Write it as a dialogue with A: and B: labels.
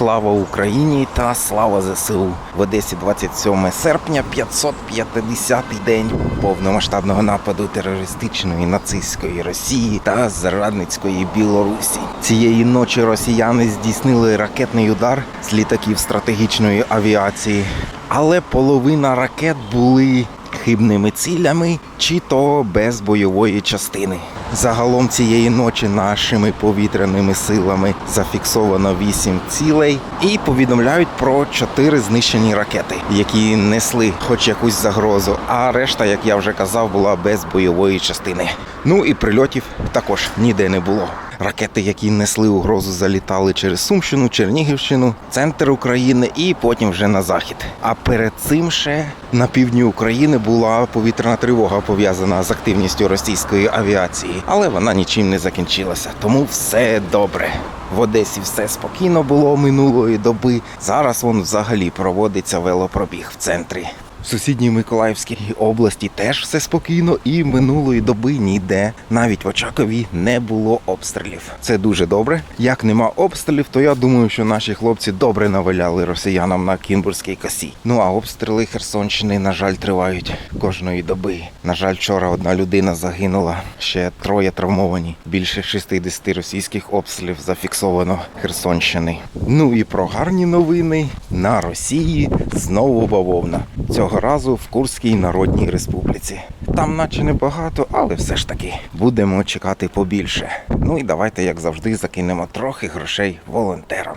A: Слава Україні та слава ЗСУ в Одесі 27 серпня, 550-й день повномасштабного нападу терористичної нацистської Росії та зрадницької Білорусі. Цієї ночі росіяни здійснили ракетний удар з літаків стратегічної авіації, але половина ракет були хибними цілями чи то без бойової частини. Загалом цієї ночі нашими повітряними силами зафіксовано 8 цілей і повідомляють про 4 знищені ракети, які несли хоч якусь загрозу. А решта, як я вже казав, була без бойової частини. Ну і прильотів також ніде не було. Ракети, які несли угрозу, залітали через Сумщину, Чернігівщину, центр України і потім вже на захід. А перед цим ще на півдні України була повітряна тривога пов'язана з активністю російської авіації, але вона нічим не закінчилася. Тому все добре. В Одесі все спокійно було минулої доби. Зараз вон взагалі проводиться велопробіг в центрі. В сусідній Миколаївській області теж все спокійно, і минулої доби ніде, навіть в Очакові, не було обстрілів. Це дуже добре. Як нема обстрілів, то я думаю, що наші хлопці добре наваляли росіянам на Кінбурзькій косі. Ну а обстріли Херсонщини, на жаль, тривають кожної доби. На жаль, вчора одна людина загинула, ще троє травмовані. Більше 60 російських обстрілів зафіксовано Херсонщини. Ну і про гарні новини на Росії знову бавовна. Цього разу в Курській Народній Республіці. Там, наче небагато, але все ж таки будемо чекати побільше. Ну і давайте, як завжди, закинемо трохи грошей волонтерам.